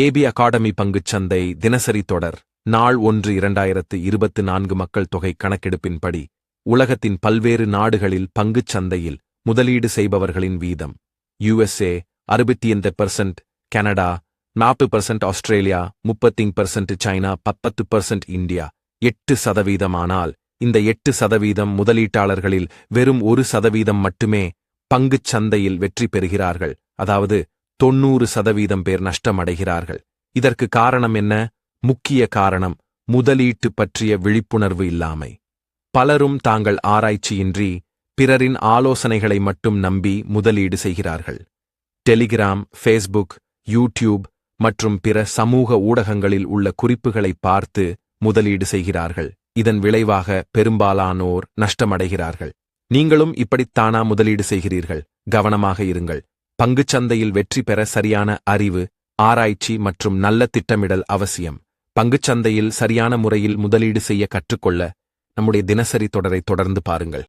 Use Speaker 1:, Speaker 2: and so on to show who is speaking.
Speaker 1: AB academy பங்குச்சந்தை தினசரி தொடர். நாள் ஒன்று இரண்டாயிரத்து இருபத்து நான்கு மக்கள் தொகை கணக்கெடுப்பின்படி உலகத்தின் பல்வேறு நாடுகளில் பங்குச் சந்தையில் முதலீடு செய்பவர்களின் வீதம். யுஎஸ்ஏ அறுபத்தி பெர்சன்ட் கனடா நாற்பது பெர்சன்ட் ஆஸ்திரேலியா முப்பத்தி பெர்சன்ட் சைனா பப்பத்து பெர்சன்ட் இந்தியா எட்டு சதவீதமானால் இந்த எட்டு சதவீதம் முதலீட்டாளர்களில் வெறும் ஒரு சதவீதம் மட்டுமே பங்குச் சந்தையில் வெற்றி பெறுகிறார்கள். அதாவது தொன்னூறு சதவீதம் பேர் நஷ்டமடைகிறார்கள். இதற்கு காரணம் என்ன? முக்கிய காரணம் முதலீட்டு பற்றிய விழிப்புணர்வு இல்லாமை. பலரும் தாங்கள் ஆராய்ச்சியின்றி பிறரின் ஆலோசனைகளை மட்டும் நம்பி முதலீடு செய்கிறார்கள். டெலிகிராம் ஃபேஸ்புக் யூடியூப் மற்றும் பிற சமூக ஊடகங்களில் உள்ள குறிப்புகளை பார்த்து முதலீடு செய்கிறார்கள். இதன் விளைவாக பெரும்பாலானோர் நஷ்டமடைகிறார்கள். நீங்களும் இப்படித்தானா முதலீடு செய்கிறீர்கள்? கவனமாக இருங்கள். பங்குச் சந்தையில் வெற்றி பெற சரியான அறிவு ஆராய்ச்சி மற்றும் நல்ல திட்டமிடல் அவசியம். பங்குச் சந்தையில் சரியான முறையில் முதலீடு செய்ய கற்றுக்கொள்ள நம்முடைய தினசரி தொடரை தொடர்ந்து பாருங்கள்.